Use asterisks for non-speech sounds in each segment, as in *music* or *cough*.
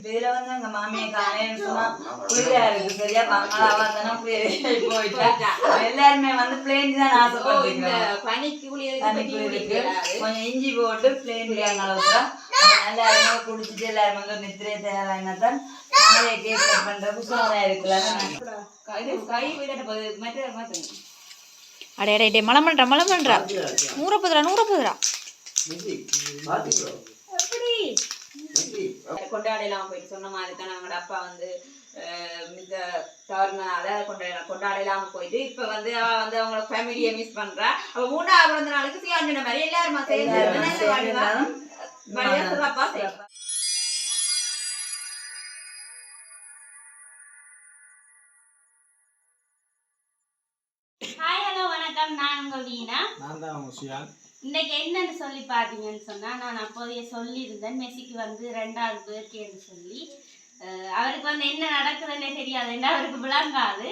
இதுல வந்து எங்க மாமியை காலையில சொன்னா குளிரா இருக்கு சரியா அவங்களா வந்தனா போயிட்டா. எல்லாருமே வந்து பிளேன் தான் ஆசைப்படுறீங்க பனிக்கு குளிருக்கு கொஞ்சம் இஞ்சி போட்டு பிளேன் அளவுக்கு எல்லாருமே குடிச்சிட்டு எல்லாரும் வந்து நித்திரை தயாராகினாதான் நாளைய கேக் கட் பண்றதுக்கு சுமாரா இருக்குல்ல அடே அடே டே மலம் பண்றா மலம் பண்றா. நூற போதுரா நூற போதுரா. கொண்டாடலாம் போயிட்டு சொன்ன மாதிரி தான் எங்களோட அப்பா வந்து மிக தவறுனால கொண்டாட கொண்டாடலாம் போயிட்டு இப்ப வந்து அவ வந்து அவங்களோட ஃபேமிலியை மிஸ் பண்றா. அவ மூணாவது பிறந்த நாளுக்கு சியாண்டின மாதிரி எல்லாருமா சேர்ந்து. ஹாய் ஹலோ வணக்கம். நான் உங்கள் வீணா. நான் தான் முசியான் இன்னைக்கு என்னன்னு சொல்லி பார்த்தீங்கன்னு சொன்னால் நான் அப்போதைய சொல்லியிருந்தேன். மெஸ்ஸிக்கு வந்து ரெண்டாவது பேர்த்டேன்னு சொல்லி. அவருக்கு வந்து என்ன நடக்குதுன்னே தெரியாது. என்ன அவருக்கு விளங்காது.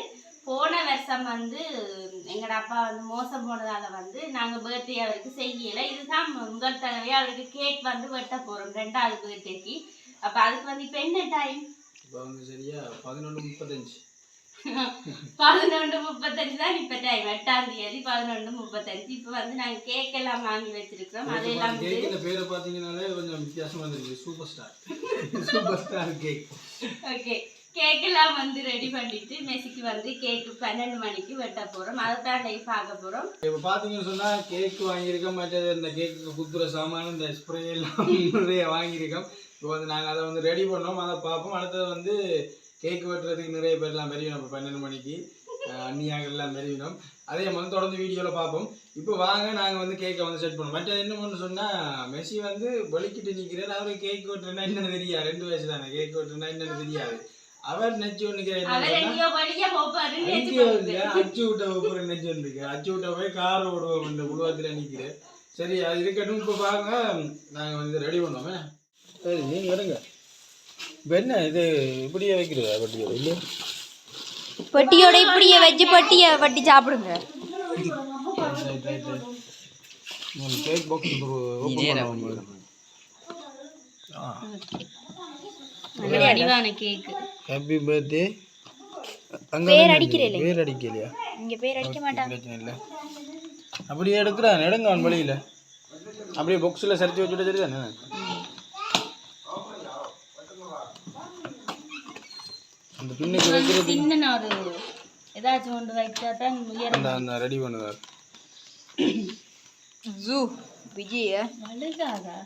போன வருஷம் வந்து எங்களோட அப்பா வந்து மோசம் போனதால வந்து நாங்கள் பர்த்டே அவருக்கு செய்யலை. இதுதான் முதல் தடவையாக அவருக்கு கேக் வந்து வெட்ட போகிறோம் ரெண்டாவது பர்த்டேக்கு அப்போ அதுக்கு வந்து இப்போ என்ன டைம் சரியா பதினொன்று முப்பத்தஞ்சு. பதினொன்று முப்பத்தஞ்சு தான் இப்போ டைம் எட்டாம் தேதி பதினொன்று முப்பத்தஞ்சு. இப்போ வந்து நாங்கள் கேக் எல்லாம் வாங்கி வச்சிருக்கிறோம். அதெல்லாம் கேக்கில் பேரை பார்த்தீங்கன்னாலே கொஞ்சம் வித்தியாசமா இருந்துச்சு super star super star cake okay cake எல்லாம் வந்து ரெடி பண்ணிட்டு மெஸ்ஸிக்கு வந்து கேக்கு பன்னெண்டு மணிக்கு வெட்ட போகிறோம் அதை தான் இன்னைக்கு பார்க்க போகிறோம் இப்போ பார்த்தீங்கன்னு சொன்னால் கேக் வாங்கியிருக்கோம் மற்றது இந்த கேக்கு குத்துற சாமான் இந்த ஸ்ப்ரே எல்லாம் *laughs* நிறைய வாங்கியிருக்கோம். இப்போ வந்து நாங்கள் அதை வந்து ரெடி பண்ணோம். அதை பார்ப்போம். அடுத்தது வந்து கேக் வெட்டுறதுக்கு நிறைய பேர்லாம் மெரியணும் இப்போ பன்னெண்டு மணிக்கு அஹ் அண்ணியாக எல்லாம் மெரியணும் அதே மாதிரி தொடர்ந்து வீடியோவில் பார்ப்போம். இப்போ வாங்க நாங்கள் வந்து கேக்கை வந்து செட் பண்ணுவோம். மற்ற என்ன பண்ணு சொன்னால் மெஸ்ஸி வந்து வலிக்கிட்டு நிற்கிறார் அவரு கேக் வெட்டுறேன்னா என்னன்னு தெரியாது. ரெண்டு வயசு தானே. கேக் வெட்டுறேன்னா என்னன்னு தெரியாது. அவர் நெச்சு இல்ல, அச்சு விட்ட ஒவ்வொரு நெஞ்சு இருக்கு அச்சு விட்ட போய் கார் ஓடுவோம். இந்த உருவத்துல நிக்கிறேன். சரி அது இருக்கட்டும். இப்போ பாருங்க நாங்க வந்து ரெடி பண்ணோமே சரி நீங்க எடுங்க என்ன இது இப்படியே வைக்கிறதா வட்டியோ இல்லையா? பெட்டியோட இப்படியே வச்சு பெட்டியை வட்டி சாப்பிடுங்க. கேக் பாக்ஸ் ஹாப்பி பர்த்டே அங்க பேர் அடிக்கிறீல்ல? பேர் அடிக்கலையா? இங்க பேர் அடிக்க மாட்டாங்க. பிரச்சனை இல்லை. அப்படியே எடுக்கிறான் எடுங்க அவன் வழியில். அப்படியே பாக்ஸில் சரிச்சு வச்சுட்டு சரி அந்த பின்னுக்கு வைக்கிறது சின்ன ஒரு ஏதாச்சும் ஒன்று வைச்சா தான் அந்த அந்த ரெடி பண்ணுவார். ஜூ விஜய. அழுகாதா.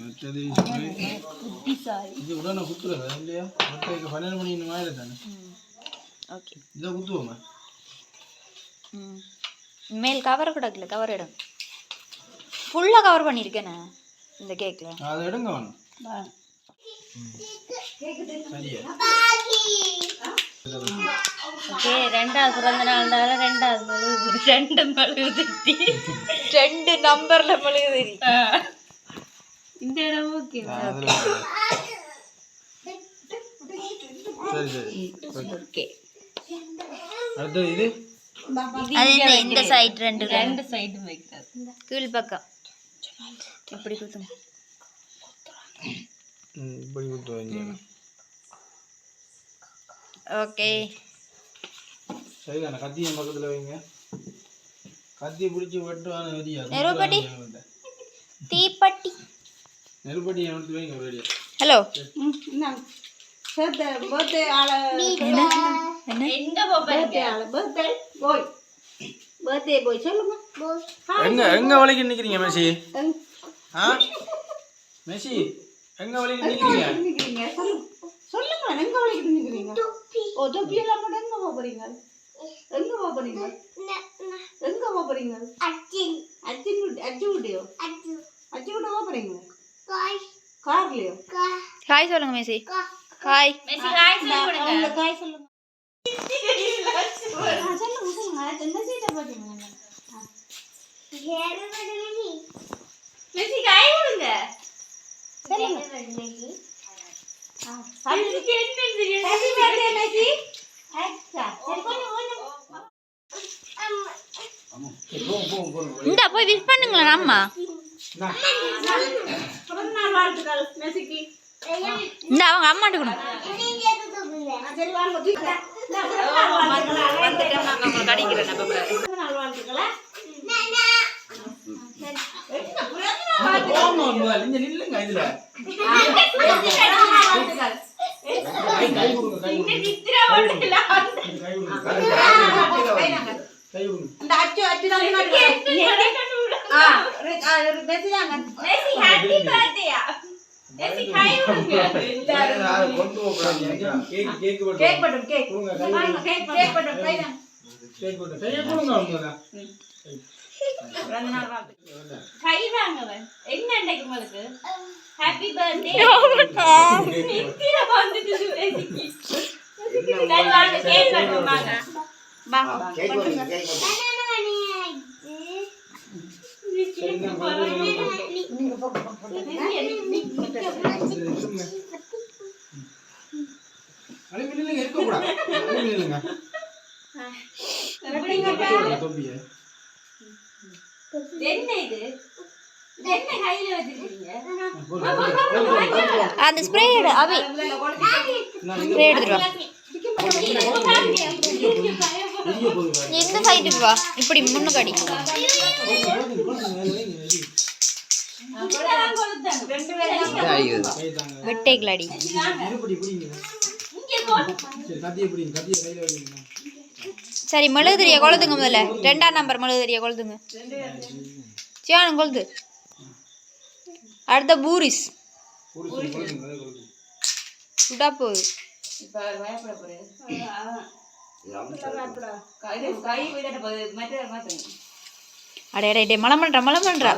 மற்றது புத்திசாலி இது உடனே குத்துறது இல்லையா? மற்ற பன்னெண்டு மணி இந்த மாதிரி தானே ஓகே. இதை குத்துவோமா? மேல் கவர் கிடக்கல கவர் இடம். ஃபுல்லாக கவர் பண்ணியிருக்கேனே இந்த கேக்கில் அதை எடுங்க வேணும் ஓகே ரெண்டாவது பிறந்த நாள்னால ரெண்டாவது மெழுகு ரெண்டு மெழுகு திட்டி ரெண்டு நம்பர்ல இந்த இடம் ஓகே. ஓகே. இது? அது என்ன இந்த சைடு ரெண்டு ரெண்டு சைடும் வைக்கிறது கீழ் பக்கம் எப்படி குத்தும் ம், இப்படி குத்து வைங்க ஓகே சரிதானே கத்தி என் பக்கத்தில் வைங்க கத்தி பிடிச்சி வெட்டுவான வெடியா நெருப்பட்டி. தீப்பட்டி நெருப்பட்டி எடுத்து வைங்க ரெடியா ஹலோ பர்த்டே ஆள எங்க போறீங்க பர்த்டே போய் பர்த்டே போய் சொல்லுங்க போய் எங்க எங்க வலிக்கு நிக்கிறீங்க மெஸ்ஸி ஆ மெஸ்ஸி எங்க வலிக்கு நிக்கிறீங்க? சொல்லுங்க சொல்லுங்க எங்க வலிக்கிட்டு நிக்கிறீங்க? ஓ தொப்பி எல்லாம் போட்டு எங்க போறீங்க? எங்க போறீங்க? எங்க போறீங்க? அச்சின் அச்சின் அச்சு விட்டியோ அச்சு விட்ட போறீங்க? கார்லயோ? ஹாய் சொல்லுங்க மேசி. ஹாய் மெஸ்ஸி ஹாய் சொல்லி கொடுங்க. அவங்க காய் சொல்லுங்க. சொல்லுங்க சொல்லுங்க. என்ன சீட்டை போட்டீங்க? மெஸ்ஸி ஹாய் கொடுங்க. இந்தா போய் விஷ் பண்ணுங்களேன் அம்மா. இந்தா. அவங்க அம்மாட்டு கொடு. சரி இங்க நில்லுங்க இதுல. கை கொடுங்க, கை கொடுங்க. கை கொடுங்க. கை கொடுங்க. இந்த அச்சு அச்சு தான். ஆ, மெஸ்ஸி தாங்க. மெஸ்ஸி ஹாப்பி பர்த்டேயா கேக் கேக் கேக் கேக் கை வாங்கவன். என்ன அன்னைக்கு உங்களுக்கு? ஹாப்பி பர்த்டே நித்திர வந்துட்டு வாங்க கேக் கட்டுவோம் வாங்க. இருக்கக்கூடாது. என்ன இது என்ன கையில வச்சிருக்கீங்க. அந்த ஸ்ப்ரே எடு ஸ்ப்ரே எடுத்துட்டு வா. இந்த சைடுக்கு வா இப்படி முன்னுக்கு அடி போடுங்க, போடுங்க, போடுங்க, மேல வைங்க, வைங்க. இப்படிதான் கொளுத்தணும். கை தாங்க. வெட்டைகள் அடி கத்தியை பிடிங்க, கத்தியை கையில வைங்க. சரி மெழுகுதிரிய கொளுத்துங்க முதல்ல. ரெண்டாம் நம்பர் மெழுகுதிரிய கொளுத்துங்க சியானம் கொளுத்து அடுத்த பூரிஸ். சுடா போகுது. அடே அடே டே மழை பண்ணுறா மழை பண்ணுறா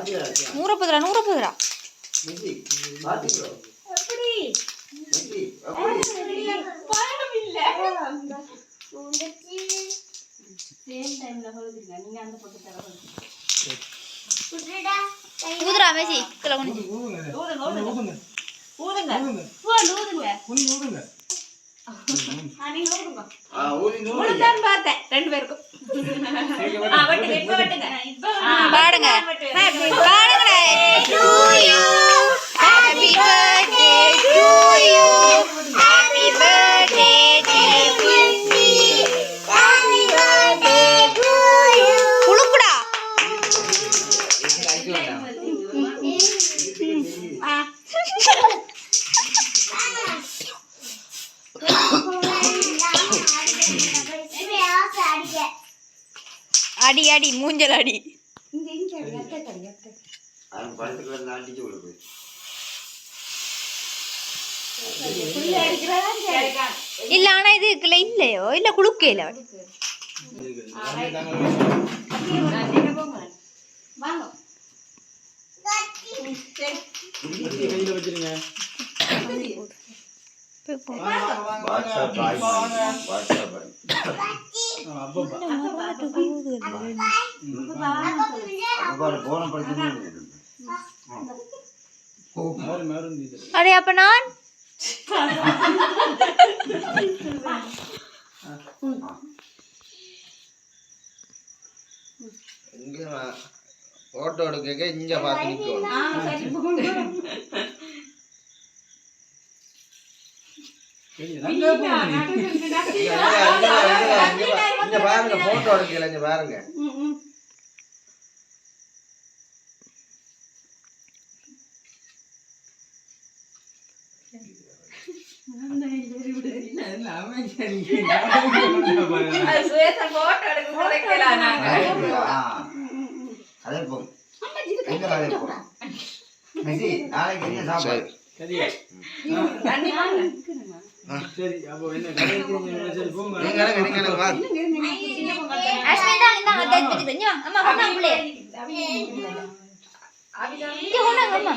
நூற போதுரா. நூற போதுரா பணம் இல்ல. சேம் டைம்ல கொளுத்துங்க நீங்க அந்த பக்கம் தர ஊதுரா மேசி கீழே கொண்டு ஊதுங்க, அதை. ஊதுங்க ஊதுங்க. ஊதுங்க, ஊதுங்க. ஊதுங்க. போன் ஊதுங்க. குனிஞ்சு ஊதுங்க. உங்களுக்குதான் பார்த்தேன். ரெண்டு பேருக்கும். ஆ வெட்டுங்க இப்ப வெட்டுங்க. இப்ப பாடுங்க. டு யூ இல்ல ஆனா இது இதுல இல்லையோ இல்ல குளுக்கையில வாங்க அப்ப நான்? இங்க ஓட்டோ எடுக்க இங்க பார்த்து நிற்கும் ஆ சரி போங்க சரி, அங்க போங்க நீ. இங்க *laughs* பாருங்க போட்டோ எடுக்கல இங்க பாருங்க. நாளைக்கு. அது போகும் சாப்பாடு. சரி, அப்போ என்ன கடைக்கு நீங்க சரி, போங்க. நீங்க எனக்கு நீங்க எனக்கு வா. அஸ்மிதா இந்தாங்க தேத்தி தேத்தி இங்க அம்மா கொண்டாங்க பிள்ளை இங்க கொண்டாங்க அம்மா.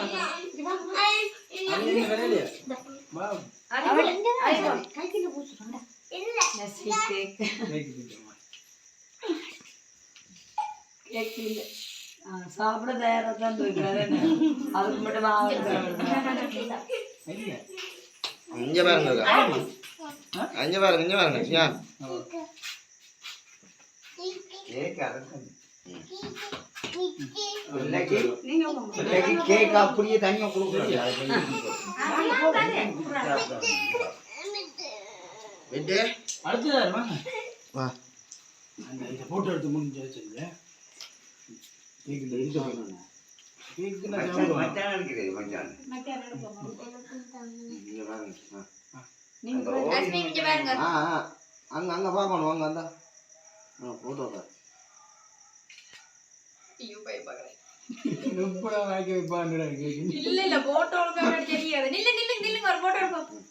அது நீங்க கடையிலையா? வா. அவள் இங்க கேக்கு திங்கம்மா. கேக் இல்ல. ஆ, சாப்பிட தயாரா தான் அதுக்கு மட்டும் வாங்க. இங்க பாருங்க அங்க பாருங்க இங்க பாருங்க யா கேக் கேக் அப்படியே தனியா வாங்க. வா. போட்டோ எடுத்து முடிஞ்சு வச்சுங்க கேக்கு அங்க அங்க பாக்கணும் அங்க அந்த போட்டோ எப்படா வாங்கி வைப்பான்டா இல்ல இல்ல போட்டோ எடுக்க தெரியாது. நில்லு நில்லு நில்லுங்க ஒரு போட்டோ எடுப்போம்.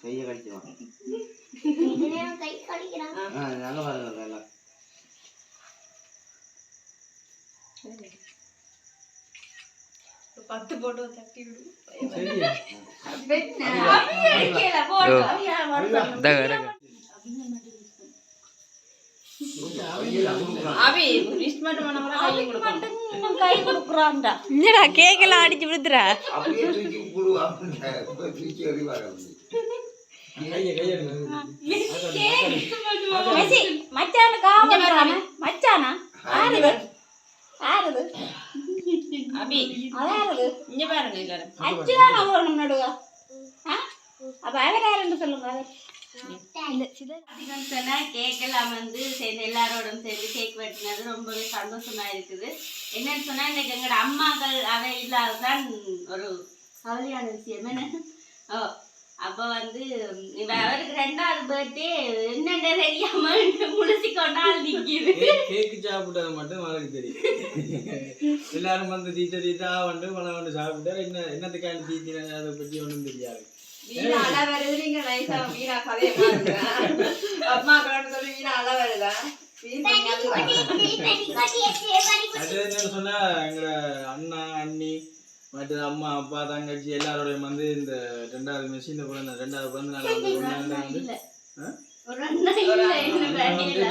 கையை கழிச்சிடும் ஆ அங்க பாருங்க எல்லாம் பத்து போட்டோ தட்டி விடு சரியா கீழே போட்டு ஐயா, வருத்தம். அபி லிஸ்ட் மட்டும் பண்ண கூட கையை கொடுக்கணும் இன்னும் கை கொடுக்குறான்டா. என்னடா கேக்கெல்லாம் அடிச்சு மெஸ்ஸி மச்சானு. மச்சானா ஆறுது. அபி அதாருது இங்க பாருங்க எல்லாரும். அச்சுதான் அவரும் நடுவா ஆ? அப்ப அவர் யாருன்னு சொல்லுங்க. அவர் கேக்கெல்லாம் வந்து சேர்ந்து எல்லாரோடும் சேர்ந்து கேக் வெட்டினது ரொம்பவே சந்தோஷமா இருக்குது. என்னன்னு சொன்னா இன்னைக்கு எங்களோட அம்மாக்கள் அவை இல்லாததான் ஒரு கவலையான விஷயம். என்ன? ஓ அப்ப வந்து அவருக்கு ரெண்டாவது பர்த்டே என்னென்ன தெரியாம முழுசி கொண்டாள் நிக்குது. கேக்கு சாப்பிட்டது மட்டும் அவளுக்கு தெரியும். எல்லாரும் வந்து தீத்த தீத்தா வந்து பணம் வந்து சாப்பிட்டாரு. என்ன என்னத்துக்காண்டி தீத்தின அதை பற்றி ஒன்றும் தெரியாது. வீணா அழ வருது நீங்க நைஸா வீணா கதையை அம்மா கலன்னு சொல்லி வீணா அழ வருதா. அது சொன்னா எங்களோட அண்ணா அண்ணி மற்றது அம்மா அப்பா தங்கச்சி எல்லாரோடையும் வந்து இந்த ரெண்டாவது மெஷின் பிறந்த ரெண்டாவது பிறந்த நாள் வந்து வந்து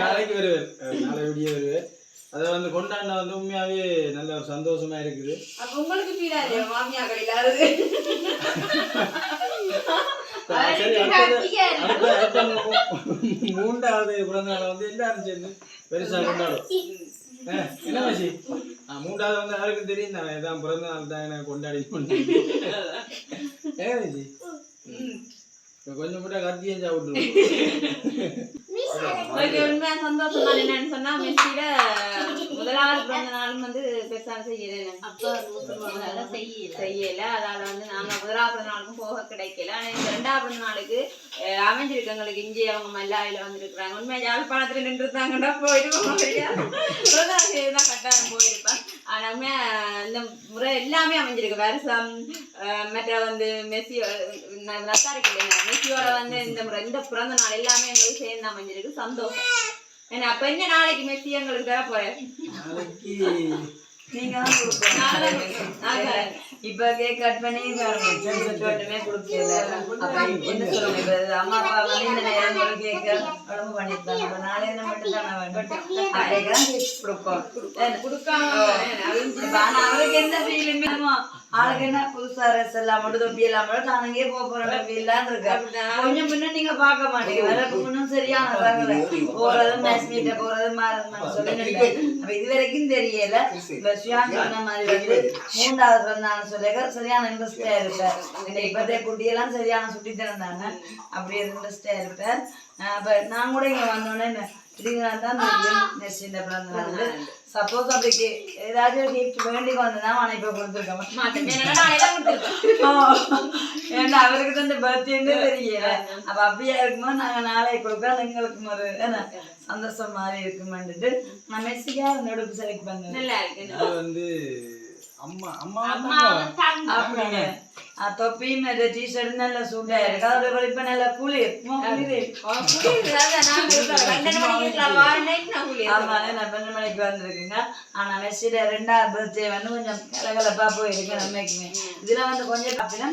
நாளைக்கு வருவார். நாளை விடிய வருவார். அதை வந்து கொண்டாடின வந்து உண்மையாவே நல்ல ஒரு சந்தோஷமா இருக்குது. உங்களுக்கு ஃபீல் ஆகுது இல்லாதது மூன்றாவது பிறந்த நாளை வந்து எல்லாரும் சேர்ந்து பெருசா கொண்டாடும். என்ன மச்சி? ஆ, மூன்றாவது வந்து யாருக்கும் தெரியும் தானே? இதான் பிறந்த நாள் தான் எனக்கு கொண்டாடி கொஞ்சம் கூட கத்தியும் சாப்பிட்டுருவோம். உங்களுக்கு உண்மையா சந்தோஷமா என்னன்னு சொன்னா *laughs* மெஸ்ஸில முதலாவது பிறந்த நாளும் வந்து பெருசாக செய்யல அப்பா செய்யல. அதால வந்து நாங்க முதலாவது பிறந்த நாளுக்கும் போக கிடைக்கல. ஆனா இந்த ரெண்டாவது பிறந்த நாளுக்கு அமைஞ்சிருக்கு எங்களுக்கு இங்கே அவங்க மல்லாயில வந்திருக்கிறாங்க. உண்மையா யாழ்ப்பாணத்துல நின்று இருந்தாங்கன்னா போயிடுவோம் தான் கட்டாயம் போயிருப்பேன். ஆனா உண்மையா இந்த முறை எல்லாமே அமைஞ்சிருக்கு. வருஷம் மற்ற வந்து மெஸ்ஸி நத்தாரிக்கு மெஸ்ஸியோட வந்து இந்த முறை இந்த பிறந்த நாள் எல்லாமே எங்களுக்கு சேர்ந்து அமைஞ்சிருக்கு. சந்தோஷம். ஏன்னா அப்ப என்ன நாளைக்கு மெஸ்ஸி எங்களுக்கு தர போறேன்? நாளைக்கு. நீங்க இப்ப கேக் கட் பண்ணி மட்டுமே கொடுக்கல. அப்ப என்ன சொல்லுங்க அம்மா அப்பா வந்து இந்த நேரம் ஒரு கேக்க உடம்பு பண்ணிருக்காங்க அப்ப நாளை என்ன மட்டும் தானே வேண்டும் அப்படியே தான் கேக் கொடுப்போம். கொடுக்காம இப்ப ஆனா அவருக்கு எந்த ஃபீலுமே ஆளுக்கு என்ன புதுசா ட்ரெஸ் எல்லாம் மட்டும் தொப்பி எல்லாம் மட்டும் தானுங்கே போக போற ஃபீல்லாம் இருக்கு? கொஞ்சம் முன்ன நீங்க பார்க்க மாட்டீங்க. வரக்கு முன்னும் சரியான தகவல் போறது மேட்ச் மீட்ட போறது மாறது சொல்லி அப்ப இது வரைக்கும் தெரியல. இப்ப சுயான் சொன்ன மாதிரி வந்து மூன்றாவது பிறந்தாங்க சொல்லிக்க சரியான இன்ட்ரெஸ்டா இருப்பார் இந்த இப்பதே குட்டியெல்லாம் சரியான சுட்டி திறந்தாங்க. அப்படி இன்ட்ரெஸ்டா இருப்பார் அப்ப நான் கூட இங்க வந்தோடனே திடீர்னு தான் நெக்ஸ்ட் பிறந்த நாள். சப்போஸ் அப்படி கே- ஏதாச்சும் கிஃப்ட் வேண்டி வந்ததுன்னா அவனை இப்ப கொடுத்துருக்க மாட்டேன் ஏன்னா அவருக்கு தான் இந்த பர்த்டேன்னு தெரியல. அப்ப அப்படியே இருக்கும்போது நாங்க நாளைக்கு கொடுக்கறோம் எங்களுக்கு ஒரு என்ன சந்தோஷம் மாதிரி இருக்குமான்ட்டு நான் மெஸ்ஸியா என்னோட செலக்ட் பண்ணேன். நல்லா இருக்கு. இது வந்து அம்மா அம்மா அப்படிங்க ஆ, தொப்பியும் இந்த டிஷர்ட் நல்ல சூடா இருக்கு அதோட இப்ப நல்ல குளிர் சும்மா குளிர் ஆமா நான் பன்னெண்டு மணிக்கு வந்திருக்குங்க ஆனா மெஸ்ஸில ரெண்டாவது பர்த்டே வந்து கொஞ்சம் கலகலப்பா போயிருக்கு நம்மக்குமே இதுல வந்து கொஞ்சம் அப்படின்னா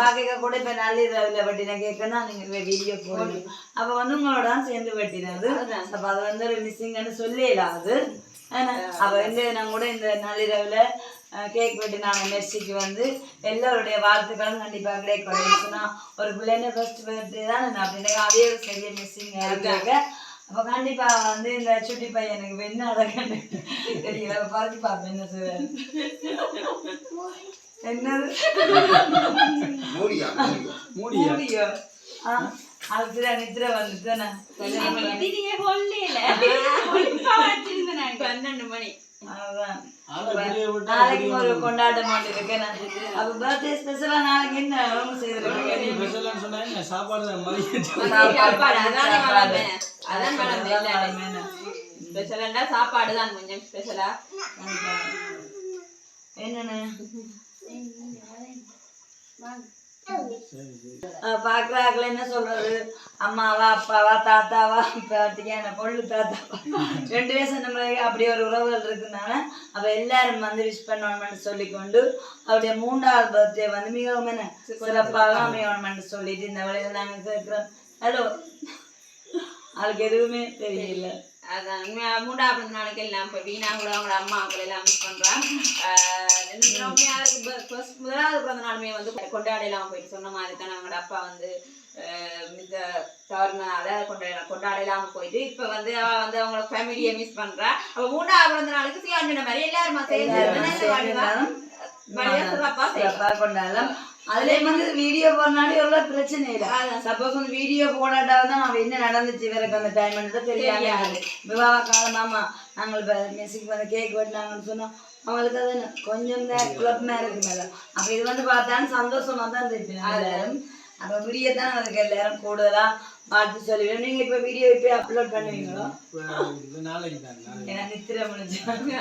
பாக்க கூட இப்ப நல்ல இரவுல வெட்டின கேட்க தான் நீங்க வீடியோ போடணும் அப்ப வந்து உங்களோட தான் சேர்ந்து வெட்டினது அப்ப அது வந்து ஒரு மிஸ்ஸிங்னு சொல்லலாம் அது ஆனா, அப்ப வந்து நான் கூட இந்த நள்ளிரவுல கேக் வெட்டி நாங்கள் மெர்சிக்கு வந்து எல்லாருடைய வாழ்த்துக்களும் கண்டிப்பா கிடைக்கும். சொன்னா ஒரு பிள்ளைங்க ஃபர்ஸ்ட் பர்த்டே தான் நான் அப்படின்னு அதே ஒரு சரியா மிஸ்ஸிங் இருக்காங்க அப்ப கண்டிப்பா வந்து இந்த சுட்டி பையனுக்கு என்ன அழகன்னு தெரியல. அப்ப பார்த்து பார்ப்பேன் என்ன செய்வாரு என்னது? மூடியா? ஆ, அது நித்திர வந்துட்டானே பன்னெண்டு மணி. நாளைக்கு ஒரு கொண்டாட்ட மாட்டு இருக்கேன் அப்ப பர்த்டே ஸ்பெஷலா நாளைக்கு என்ன என்ன சாப்பாடு சாப்பாடு, அதானே. வளமே. அதான். ஸ்பெஷலா சாப்பாடு தான் கொஞ்சம் ஸ்பெஷலா என்னன்னு பாக்குறாங்கள என்ன சொல்றது? அம்மாவா அப்பாவா தாத்தாவா? பாட்டியா என்ன பொண்ணு தாத்தாவா? ரெண்டு வயசு நம்ம அப்படி ஒரு உறவுகள் இருக்குனால அவ எல்லாரும் வந்து விஷ் பண்ணணும்னு சொல்லிக்கொண்டு அவருடைய மூன்றாவது பர்த்டே வந்து மிகவும் என்ன சிறப்பாக அமையணும்னு சொல்லிட்டு இந்த வழியில் நாங்கள் கேட்குறோம் ஹலோ அவளுக்கு எதுவுமே தெரியல. அதான் மூன்றாவது நாளைக்கு எல்லாம் போய் வீணா கூட அவங்களோட அம்மாக்கள் எல்லாம் மிஸ் ஃபர்ஸ்ட் முதலாவது பிறந்த நாளுமே வந்து கொண்டாடலாம் போயிட்டு சொன்ன மாதிரி தான் அவங்களோட அப்பா வந்து மிக தவறுனால கொண்டாட கொண்டாடலாம் போயிட்டு இப்ப வந்து அவ வந்து அவங்களோட ஃபேமிலியை மிஸ் பண்றா. அப்ப மூன்றாவது பிறந்த நாளுக்கு சியாண்டின மாதிரி எல்லாருமா சேர்ந்து கொண்டாடலாம். அதுல வந்து வீடியோ போறனாடி ஒரு பிரச்சனை இல்ல. சப்போஸ் வந்து வீடியோ போடாட்டா தான் அவன் என்ன நடந்துச்சு இவருக்கு அந்த டைம் தான் தெரியாது. விவாக காலம் ஆமா நாங்கள் இப்ப மெஸ்ஸுக்கு வந்து கேக் வெட்டினாங்கன்னு சொன்னோம். அவங்களுக்கு அது என்ன, கொஞ்சம் தான் குழப்பமா இருக்கு மேல அப்ப இது வந்து பார்த்தாலும் சந்தோஷமா தான் இருந்துச்சு எல்லாரும். அப்ப வீடியோ தான் அதுக்கு எல்லாரும் கூடுதலா பார்த்து சொல்லுவேன் நீங்க இப்ப வீடியோ இப்ப அப்லோட் பண்ணுவீங்களோ? இது நாளைக்கு தான் நாளைக்கு. ஏன்னா நித்திர முடிஞ்சாங்க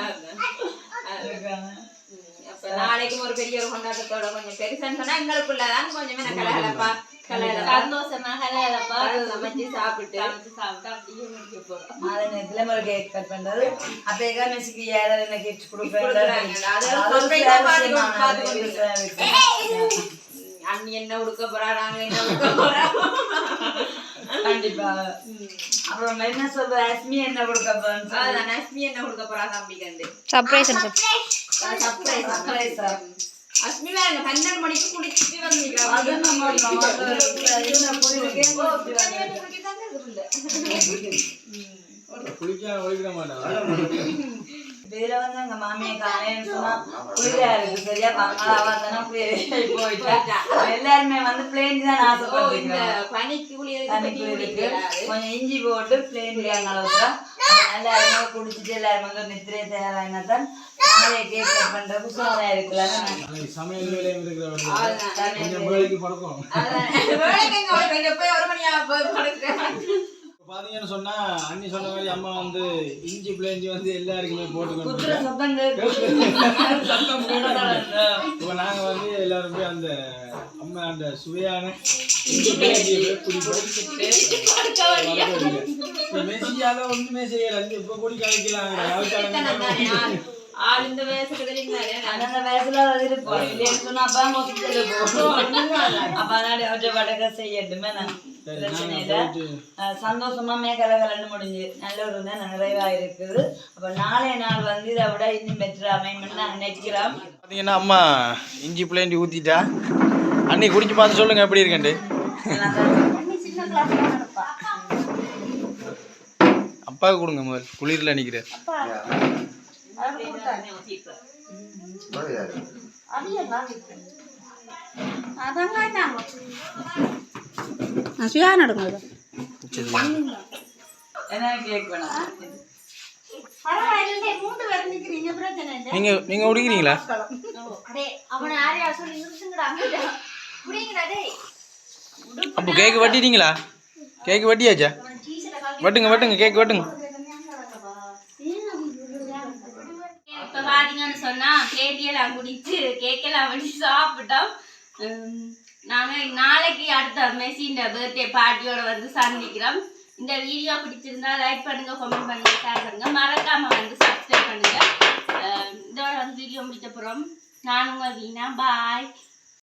நாளைக்கும் ஒரு பெரிய ஒரு கொண்டாட்டத்தோட கொஞ்சம் பெருசுன்னு சொன்னா எங்களுக்குள்ளதான் கொஞ்சம் என்ன கலகலப்பா சந்தோஷமா கல்யாணப்பா சமைச்சு சாப்பிட்டு. சாப்பிட்டு அப்படியே முடிக்க போறோம். மாலை நேரத்துல ஒரு கேக் கட் பண்றது. அப்ப எங்க மெஸ்ஸுக்கு யாராவது என்ன கொண்டு கொடுப்பேன்? அண்ணி என்ன உடுக்க போறா நாங்க என்ன உடுக்க போறோம் கண்டிப்பா. அப்புறம் என்ன சொல்ற அஸ்மி என்ன கொடுக்க. அதான் அஸ்மி என்ன உடுக்க போறா தம்பிக்கு சர்ப்ரைஸ் சர்ப்ரைஸ் Surprise ஆ. அஸ்மி வேற பன்னெண்டு மணிக்கு குடிச்சிட்டு வந்து அது நம்ம நம்ம இதுல வந்து எங்க மாமியை காணேன்னு சொன்னா குளிரா இருக்கு சரியா தானே போயிட்டா எல்லாருமே வந்து பிளேன் தான் இந்த ஆசைப்படுறீங்க பனிக்கு குளியலுக்கு தண்ணி தண்ணி குளிருக்கு குடிக்கிறாரு கொஞ்சம் இஞ்சி போட்டு பிளேன் அளவுக்கு நல்லா எல்லாரும் குடிச்சிட்டு எல்லாரும் வந்து நித்திரையை தயாராகினதான் நாளைய கட் சமையல் வேலையும் இருக்கிறவங்க பாத்தீங்கன்னு சொன்னா அண்ணி சொன்ன மாதிரி அம்மா வந்து இஞ்சி பிளேஞ்சி வந்து எல்லாருக்குமே போட்டு கொண்டு குத்துற சத்தம் கேட்கும். சத்தம் போடுறாங்க. இப்ப நாங்க வந்து எல்லாரும் அந்த அம்மா அந்த சுவையான இஞ்சி பிளேஞ்சியை போய் குடிப்போம் மெஸ்ஸியால ஒண்ணுமே செய்யல. இப்ப குடிக்க வைக்கலாம் ஆள் இந்த தெரியுந்தாரு அந்தந்த வயசுல அது இருக்கும் இல்லைன்னு சொன்னா அப்பா அப்ப அதனால அவற்றை வடக்க செய்யட்டுமே நான் பிரச்சனை இல்ல சந்தோஷமா கலகலன்னு முடிஞ்சு நல்ல ஒரு தான் நிறைவா இருக்குது அப்ப நாளைய நாள் வந்து இதை விட இன்னும் பெட்டர் அமைமெண்ட் நாங்க நினைக்கிறோம் பாத்தீங்கன்னா அம்மா இஞ்சி பிளேஞ்சி ஊத்திட்டா அண்ணி குடிச்சு பார்த்து சொல்லுங்க எப்படி இருக்குண்டு அப்பாவுக்கு கொடுங்க முதல் குளிர்ல நிக்கிறேன் சுயா நடக்கும் என்ன கேக் வேணாம் மூன்று பேர் நிக்கிறீங்க நீங்க நீங்க குடிக்கிறீங்களா? அப்போ கேக் வட்டிட்டீங்களா? கேக் வட்டியாச்சா? வட்டுங்க வட்டுங்க கேக் வட்டுங்க. இப்ப சொன்னால் சொன்னா குடிச்சு கேக்கெல்லாம் வச்சு சாப்பிட்டோம். நாங்கள் நாளைக்கு அடுத்த மெஸ்ஸின் பர்த்டே பார்ட்டியோட வந்து சந்திக்கிறோம். இந்த வீடியோ பிடிச்சிருந்தா லைக் பண்ணுங்க கமெண்ட் பண்ணுங்க ஷேர் பண்ணுங்க. மறக்காம வந்து சப்ஸ்கிரைப் பண்ணுங்க. இதோட வந்து வீடியோ முடிக்க போகிறோம் நான் வீணா. பாய்